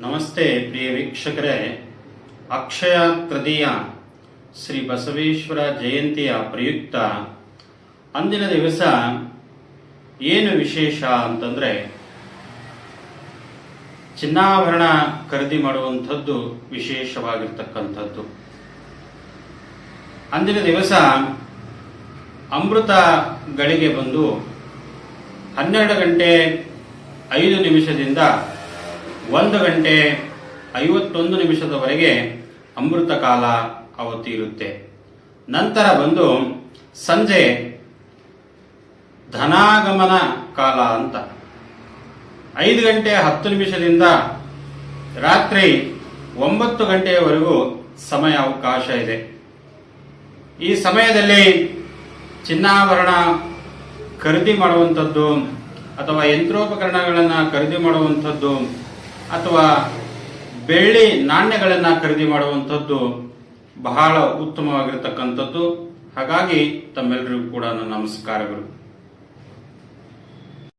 ನಮಸ್ತೆ ಪ್ರಿಯ ವೀಕ್ಷಕರೇ. ಅಕ್ಷಯ ತೃತೀಯ ಶ್ರೀ ಬಸವೇಶ್ವರ ಜಯಂತಿಯ ಪ್ರಯುಕ್ತ. ಅಂದಿನ ದಿವಸ ಏನು ವಿಶೇಷ ಅಂತಂದ್ರೆ, ಚಿನ್ನಾಭರಣ ಖರೀದಿ ಮಾಡುವಂಥದ್ದು ವಿಶೇಷವಾಗಿರ್ತಕ್ಕಂಥದ್ದು. ಅಂದಿನ ದಿವಸ ಅಮೃತ ಗಳಿಗೆ ಬಂದು ಹನ್ನೆರಡು ಗಂಟೆ ಐದು ನಿಮಿಷದಿಂದ ಒಂದು ಗಂಟೆ ಐವತ್ತೊಂದು ನಿಮಿಷದವರೆಗೆ ಅಮೃತ ಕಾಲ ಅವತ್ತು ಇರುತ್ತೆ ನಂತರ ಬಂದು ಸಂಜೆ ಧನಾಗಮನ ಕಾಲ ಅಂತ. ಐದು ಗಂಟೆ ಹತ್ತು ನಿಮಿಷದಿಂದ ರಾತ್ರಿ ಒಂಬತ್ತು ಗಂಟೆಯವರೆಗೂ ಸಮಯ ಅವಕಾಶ ಇದೆ. ಈ ಸಮಯದಲ್ಲಿ ಚಿನ್ನಾಭರಣ ಖರೀದಿ ಮಾಡುವಂಥದ್ದು ಅಥವಾ ಯಂತ್ರೋಪಕರಣಗಳನ್ನು ಖರೀದಿ ಮಾಡುವಂಥದ್ದು ಅಥವಾ ಬೆಳ್ಳಿ ನಾಣ್ಯಗಳನ್ನು ಖರೀದಿ ಮಾಡುವಂಥದ್ದು ಬಹಳ ಉತ್ತಮವಾಗಿರತಕ್ಕಂಥದ್ದು. ಹಾಗಾಗಿ ತಮ್ಮೆಲ್ಲರಿಗೂ ಕೂಡ ನನ್ನ ನಮಸ್ಕಾರಗಳು.